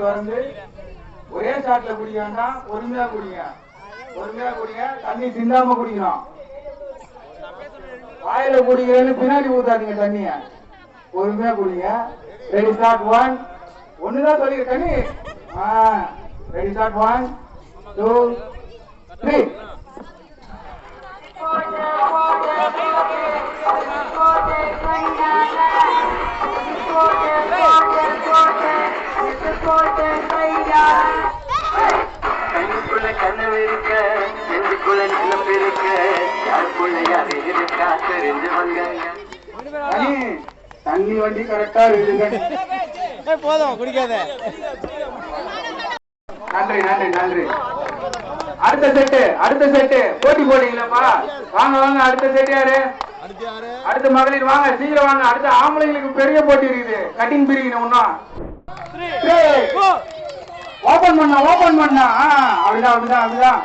திறந்து ஒரே சாட்ல குடிக்க வேண்டாம் பொறுமையா குடிங்க. பொறுமையா குடிங்க தண்ணி சிந்தாம குடிக்கணும் வாயில குடிக்கிறேன்னு பின்னாடி ஊத்தாதீங்க தண்ணிய. பொறுமையா குடிங்க. ரெடி ஸ்டார்ட் ஒன் ஒண்ணுதான் சொல்லிக்க தண்ணி. Ready start one two three கண்ணுக்குள்ள கனவு இருக்க நெஞ்சுக்குள்ள நிலம் இருக்க யாருக்குள்ள யாரு இருக்கா தெரிஞ்சு வந்தாங்க தண்ணி தண்ணி வண்டி கரெக்டா போதும் குடிக்காத. நன்றி நன்றி நன்றி. அடுத்த செட்டு அடுத்த செட்டு போட்டி போடுறீங்களாப்பா. வாங்க வாங்க அடுத்த செட் யாரு? அடுத்து யாரு? அடுத்த மகளிர் வாங்க சீக்கிரம் வாங்க. அடுத்த ஆம்பளைங்களுக்கு பெரிய போட்டி இருக்குது. கட்டிங் பிரிக்கணும் இன்னும். ஓபன் பண்ணா ஓபன் பண்ணா. அப்படிதான் அப்படிதான் அப்படிதான்.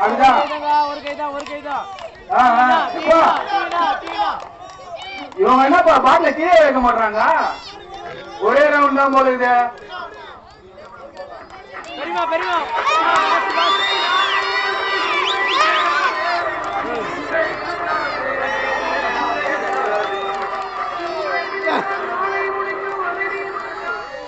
அப்படிதான். ஒரு கை தான் ஒரு இவங்க என்னப்பா பாட்டில கீழே வைக்க மாட்டாங்க ஒரே ரவுண்ட் தான் போல இது பெரியமா பெரியமா